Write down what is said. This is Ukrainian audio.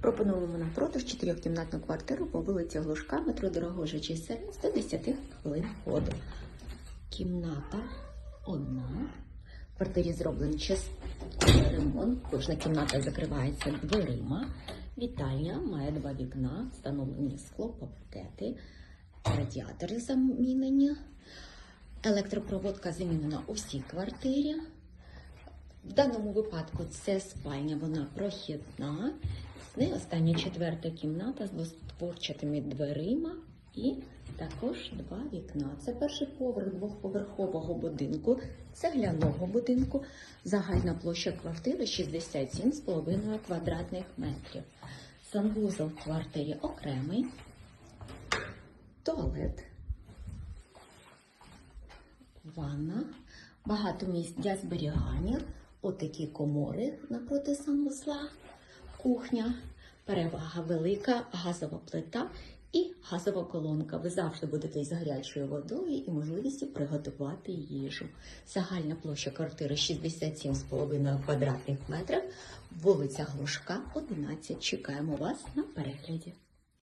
Пропонуємо на продаж чотирьохкімнатну квартиру по вулиці Глушка, метро Дорогожа Чайсер, 110 хвилин ходу. Кімната одна. В квартирі зроблений частковий ремонт. Кожна кімната закривається дверима. Вітальня має два вікна, встановлені скло, склопакети, радіатори замінені. Електропроводка замінена у всій квартирі. В даному випадку це спальня, вона прохідна. З остання четверта кімната з двостворчатими дверима і також два вікна. Це перший поверх двохповерхового будинку, цегляного будинку. Загальна площа квартири 67,5 квадратних метрів. Санвузол в квартирі окремий, туалет, ванна, багато місць для зберігання, отакі комори напроти санвузла, кухня, перевага велика, газова плита і газова колонка. Ви завжди будете з гарячою водою і можливістю приготувати їжу. Загальна площа квартири 67,5 квадратних метрів, вулиця Глушка, 11. Чекаємо вас на перегляді.